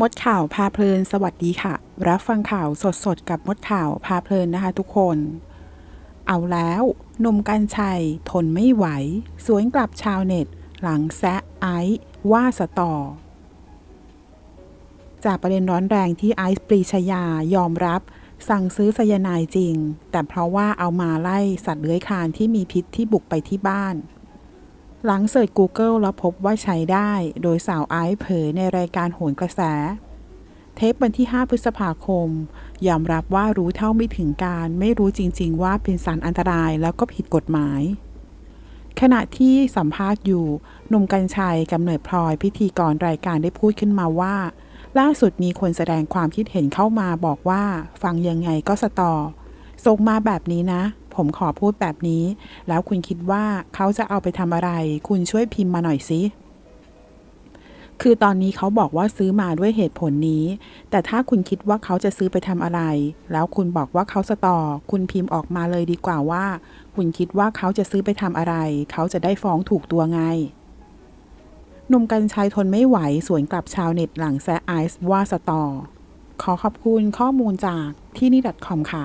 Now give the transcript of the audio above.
มดข่าวพาเพลินสวัสดีค่ะ รับฟังข่าวสดๆกับมดข่าวพาเพลินนะคะทุกคน เอาแล้วหนุ่มกัญชัย ทนไม่ไหว สวนกลับชาวเน็ต หลังแซะไอซ์ว่าสตอ จากประเด็นร้อนแรงที่ไอซ์ปรีชยายอมรับ สั่งซื้อไซยานด์จริง แต่เพราะว่าเอามาไล่สัตว์เลื้อยคลานที่มีพิษที่บุกไปที่บ้าน หลังเสิร์ช Google แล้วพบว่าใช้ได้ โดยสาวไอซ์เผยในรายการโหนกระแส เทปวันที่ 5 พฤษภาคม ยอมรับว่ารู้เท่าไม่ถึงการ ไม่รู้จริง ๆ ว่าเป็นสารอันตรายแล้วก็ผิดกฎหมาย ขณะที่สัมภาษณ์อยู่หนุ่มกัญชัยกำเนิดพลอยพิธีกรรายการได้พูดขึ้นมาว่า ล่าสุดมีคนแสดงความคิดเห็นเข้ามาบอกว่า ฟังยังไงก็สตอส่งมาแบบนี้นะ ผมขอพูดแบบนี้ แล้วคุณคิดว่าเขาจะเอาไปทำอะไร คุณช่วยพิมพ์มาหน่อยสิคือตอนนี้เขาบอกว่าซื้อมาด้วยเหตุผลนี้ แต่ถ้าคุณคิดว่าเขาจะซื้อไปทำอะไร แล้วคุณบอกว่าเขาสตอ คุณพิมพ์ออกมาเลยดีกว่าว่า คุณคิดว่าเขาจะซื้อไปทำอะไร เขาจะได้ฟ้องถูกตัวไง หนุ่มกัญชัยทนไม่ไหว สวนกลับชาวเน็ตหลังแซไอซ์ว่าสตอ ขอขอบคุณข้อมูลจากที่นี่ .com ค่ะ